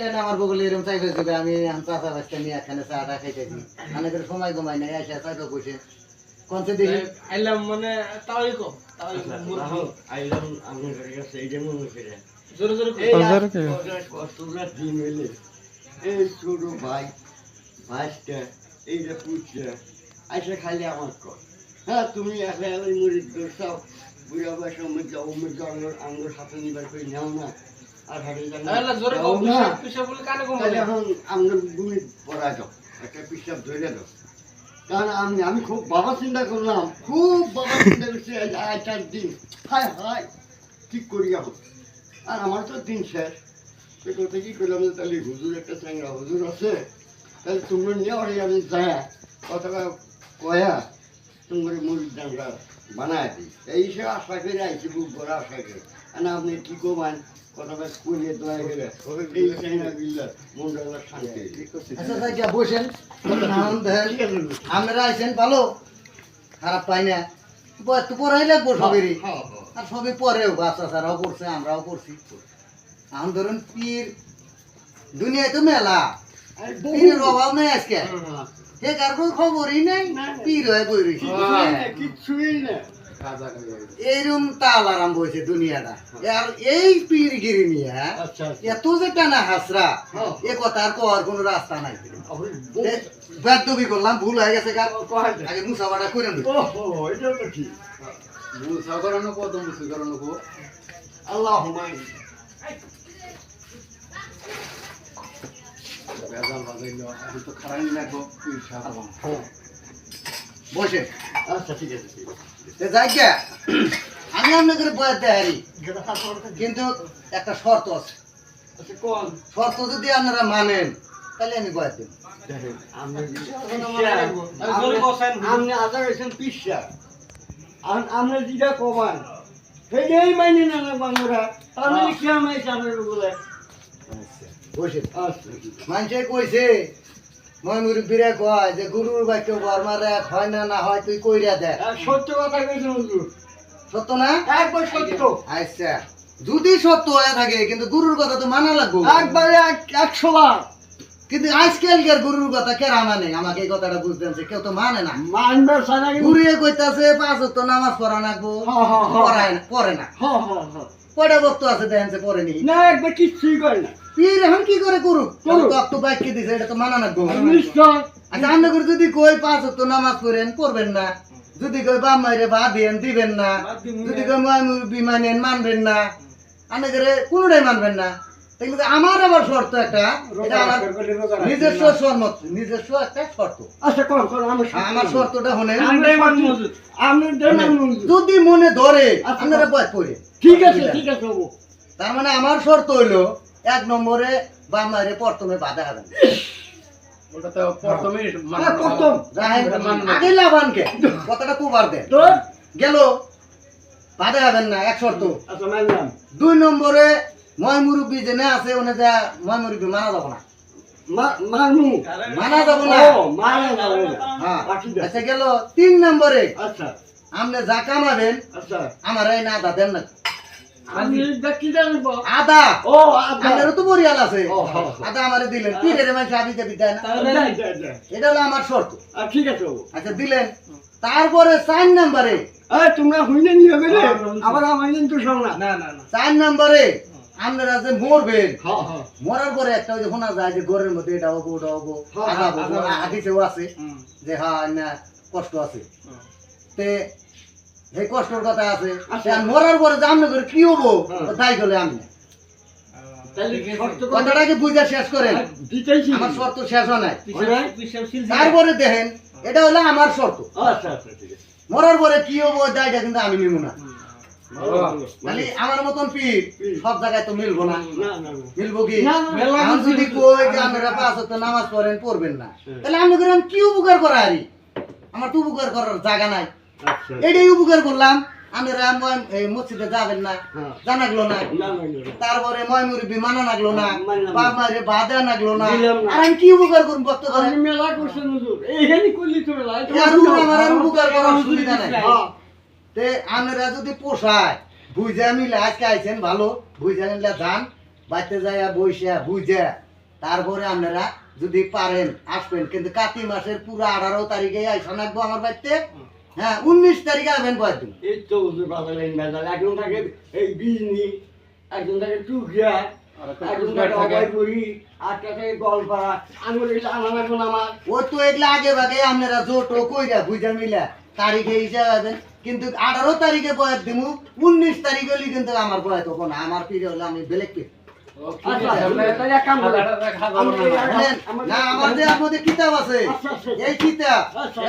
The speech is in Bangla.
প্লেন আমার বগলে এরকম চাই আমি চাচা নিয়ে এখানে চাটা খাইতেছি। অনেকের সময় কমাই নাই এসে চাইতে বসে। দেখি আইলাম মানে তাওই তাওই আচ্ছা, রাহুল, আইলাম আপনাদের কাছে এই যে মনে করে। জোরে জোরে এই হাজার আজ কি? কত- কতটা দিন হইলে এই ছোট ভাই ভাইসটা এই যে পুষটা আইসা খালি আমার কর হ্যাঁ তুমি একা এলাই বুড়া আঙ্গুর হাতে নিবার করে নেও না। কারণ আমি আমি খুব বাবা চিন্তা করলাম খুব বাবা চিন্তা করছি চার দিন। হায় হায় ঠিক করি এখন আর আমার তো দিন শেষ। সে কথা কি করলাম তাহলে হুজুর একটা চ্যাংরা হুজুর আছে। তাহলে তোমরা নিয়ে ওরে আমি যায়। কথাটা কয়া তোমার মুড়ির ডাঙ্গা বানায় দিই। এই সে আশা করে আইছি খুব বড় আশা করে। আপনি কি করবেন শান্তি আচ্ছা ভালো? খারাপ পাই না। তো পড়াই লাগবো সবেরই। হ্যাঁ হ্যাঁ আর সবই পরেও বাচ্চা ছাড়াও করছে আমরাও করছি এখন ধরুন পীর দুনিয়ায় তো মেলা। পীরের অভাব নেই আজকে। হ্যাঁ। হে কার কোনো খবরই নেই পীর হয়ে বই রয়েছে। কিছুই না এইরকম তাল আরম্ভ হয়েছে দুনিয়াটা। আর এই পীরগিরি নিয়ে হ্যাঁ, আচ্ছা আচ্ছা। এত যে টানা হাসরা হ্যাঁ। এ কথা আর কওয়ার কোনো রাস্তা নাই। বেদবি করলাম ভুল হয়ে গেছে আগে মুসাফাটা করে নিই ওহো এটা তো ঠিক মুসা করানো কত মুসি করানো কো? আল্লাহ বেজাল বাজাইলো আমি তো খারাই লাগবো বসে। আচ্ছা ঠিক আছে ঠিক আছে যাই গে আমি আপনাদের বয়ার দেয়ারি কিন্তু একটা শর্ত আছে। আচ্ছা কোন? শর্ত যদি আপনারা মানেন তাহলে আমি বয়ার দেব। আপনি পিসা যেটা কমান সেটাই মাইনে না না বাংলা তাহলে কি আমি বলে? বসে আচ্ছা। মানুষে কইছে মই মুরব্বীরা কয় যে গুরুর বাক্য বর্মারে হয় না না হয় তুই কইরা দে। সত্য কথা হুজুর সত্য না? একবার সত্য। আচ্ছা। যদি সত্য হয়ে থাকে কিন্তু গুরুর কথা তো মানা লাগবো। একবারে একশো লাখ কিন্তু আজকালকার গুরুর কথা কেরা মানে? আমাকে এই কথাটা বুঝতেন যে কেউ তো মানে না। মানবে ঘুরিয়ে কইতাছে পাঁচ ওয়াক্ত নামাজ পড়া লাগবো। পড়ায় না পড়ে না। কয়টা বক্ত আছে দেখেন যে পড়েনি না একবার কিছুই করে না। পীর এখন কি করে করুক? করুক। তক্ত বাক্য দিছে এটা তো মানা না নিশ্চয়। আচ্ছা আমরা করে যদি কই পাঁচ ওয়াক্ত নামাজ পড়েন করবেন না। যদি কই বাম মাইরে বা দেন দিবেন না। যদি কই মুরব্বী মানেন মানবেন না। আমরা করে কোনোটাই মানবেন না। কিন্তু আমার আবার শর্ত একটা এটা আমার নিজস্ব শর্মত নিজস্ব একটা শর্ত। আচ্ছা কোন কোন আমার শর্তটা দেবেন যদি মনে ধরে আচ্ছা, আপনারা বয় পড়ে ঠিক আছে ঠিক আছে তার মানে আমার শর্ত হইল এক নম্বরে বাম মাইরে প্রথমে বাধা হ্যাঁ, মানবো। আগে লাভানকে কথাটা কুবার দেন। তো গেল বাধা হবেন না এক শর্ত। আচ্ছা দুই নম্বরে ময় মুরব্বী যে না আছে ওনে যা ময় মুরব্বী মানা যাব না। মানু মানা যাব না। ও মানে না। হ্যাঁ বাকি দেন। আচ্ছা গেল তিন নম্বরে আচ্ছা। আপনি যা কামাবেন আচ্ছা। আমার এই না আদা দেন না। আদা। ও তো আছে। আদা আমারে দিলেন। আবি যাবি না দেয়। এটা হলো আমার শর্ত আচ্ছা, ঠিক আছে আচ্ছা দিলেন। তারপরে চার নম্বরে এই তোমরা আবার আমার কিন্তু শোনা না। না না চার নম্বরে আপনারা যে মরবেন হ্যাঁ হ্যাঁ। মরার পরে একটা ওই যে শোনা যায় যে ঘরের মধ্যে এটা হব ওটা হব হ্যাঁ, আছে যে হ্যাঁ না কষ্ট আছে। তে কষ্টের কথা আছে। আচ্ছা। আর মরার পরে যে আপনি করে কি হব। তাই চলে আমি। বুঝা শেষ করেন? আমার শর্ত শেষ হয় নাই। তারপরে দেখেন এটা হলো আমার শর্ত। আচ্ছা আচ্ছা ঠিক আছে। মরার পরে কি হব দায়টা কিন্তু আমি নিব না। মানে আমার মতন পীর পীর। সব জায়গায় তো মিলবো না। না না না। মিলবো কি? না, না, মেলা এখন যদি কই যে আপনারা পাঁচ ওয়াক্ত নামাজ পড়েন পড়বেন না। তাহলে আমি করে কি উপকার করা আরি? আমার তো উপকার করার জায়গা নাই। এটাই উপকার করলাম। আপনারা মসজিদে যাবেন না হ্যাঁ। জানাগলো না। তারপরে ময় মুরব্বী মানা লাগল না না। বাপ মায়ের বাধা লাগল না। আর আমি কি উপকার করুন বক্ত মেলা করছেন হুজুর। এইখানে করলি চলে যায় আর উপকার করার সুবিধা নাই। হ্যাঁ। তে আপনারা যদি পোষায় বুঝা মিলে আজকে আইছেন ভালো বুঝা নিলে যান বাড়িতে যাইয়া বইসা বুঝা। তারপরে আপনারা যদি পারেন আসবেন। কিন্তু কাতি মাসের পুরো আঠারো তারিখে আইসা নাকবো আমার বাড়িতে হ্যাঁ উনিশ তারিখে আসবেন কয়েক এই তো একজন থাকে এই বিজনি একজন থাকে টুকিয়া আমার ও তো এগুলা আগে ভাগে আপনারা জোটো কইরা বুঝা মিলা তারিখে হিসাবে কিন্তু আঠারো তারিখে বয়স দিমু উনিশ তারিখ হলে কিন্তু আমার বয়স না। আমার পিড়ে হলে আমি বেলেগ পিড়ে আচ্ছা না আমার যে আপনাদের কিতাব আছে। আচ্ছা, আচ্ছা। এই কিতাব।